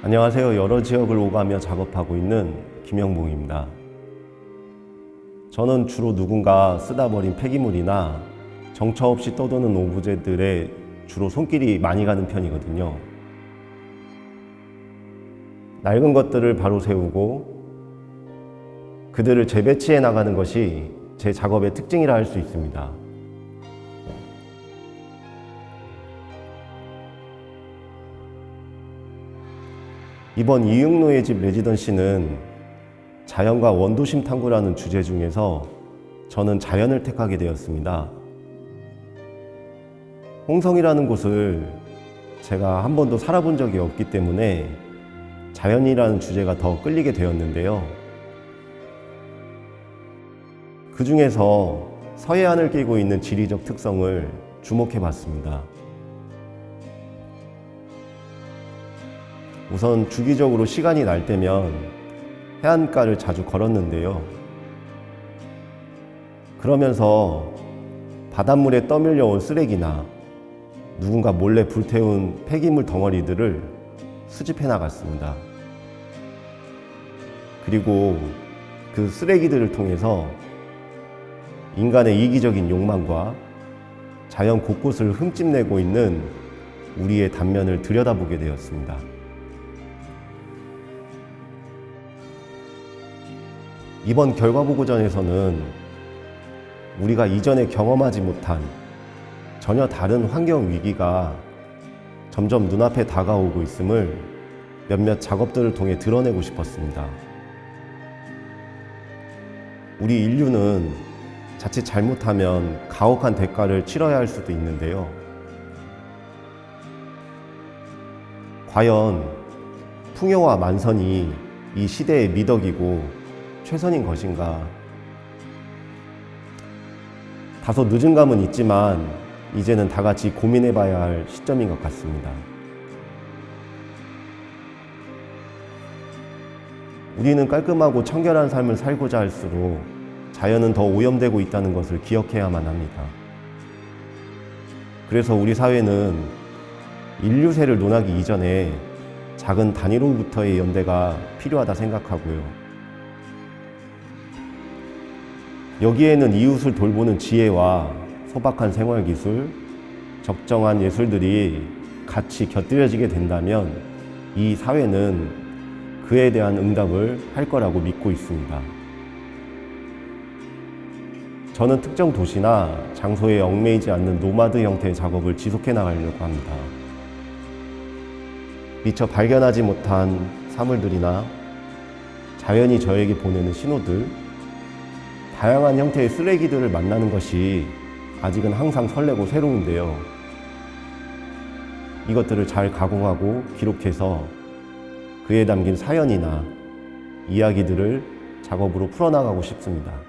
안녕하세요. 여러 지역을 오가며 작업하고 있는 김영봉입니다. 저는 주로 누군가 쓰다 버린 폐기물이나 정처 없이 떠도는 오브제들에 주로 손길이 많이 가는 편이거든요. 낡은 것들을 바로 세우고 그들을 재배치해 나가는 것이 제 작업의 특징이라 할 수 있습니다. 이번 이육로의 집 레지던시는 자연과 원도심 탐구라는 주제 중에서 저는 자연을 택하게 되었습니다. 홍성이라는 곳을 제가 한 번도 살아본 적이 없기 때문에 자연이라는 주제가 더 끌리게 되었는데요. 그 중에서 서해안을 끼고 있는 지리적 특성을 주목해 봤습니다. 우선 주기적으로 시간이 날 때면 해안가를 자주 걸었는데요. 그러면서 바닷물에 떠밀려 온 쓰레기나 누군가 몰래 불태운 폐기물 덩어리들을 수집해 나갔습니다. 그리고 그 쓰레기들을 통해서 인간의 이기적인 욕망과 자연 곳곳을 흠집내고 있는 우리의 단면을 들여다보게 되었습니다. 이번 결과 보고전에서는 우리가 이전에 경험하지 못한 전혀 다른 환경 위기가 점점 눈앞에 다가오고 있음을 몇몇 작업들을 통해 드러내고 싶었습니다. 우리 인류는 자칫 잘못하면 가혹한 대가를 치러야 할 수도 있는데요. 과연 풍요와 만선이 이 시대의 미덕이고 최선인 것인가? 다소 늦은 감은 있지만 이제는 다 같이 고민해 봐야 할 시점인 것 같습니다. 우리는 깔끔하고 청결한 삶을 살고자 할수록 자연은 더 오염되고 있다는 것을 기억해야만 합니다. 그래서 우리 사회는 인류세를 논하기 이전에 작은 단위로부터의 연대가 필요하다 생각하고요. 여기에는 이웃을 돌보는 지혜와 소박한 생활 기술, 적정한 예술들이 같이 곁들여지게 된다면 이 사회는 그에 대한 응답을 할 거라고 믿고 있습니다. 저는 특정 도시나 장소에 얽매이지 않는 노마드 형태의 작업을 지속해 나가려고 합니다. 미처 발견하지 못한 사물들이나 자연이 저에게 보내는 신호들, 다양한 형태의 쓰레기들을 만나는 것이 아직은 항상 설레고 새로운데요. 이것들을 잘 가공하고 기록해서 그에 담긴 사연이나 이야기들을 작업으로 풀어나가고 싶습니다.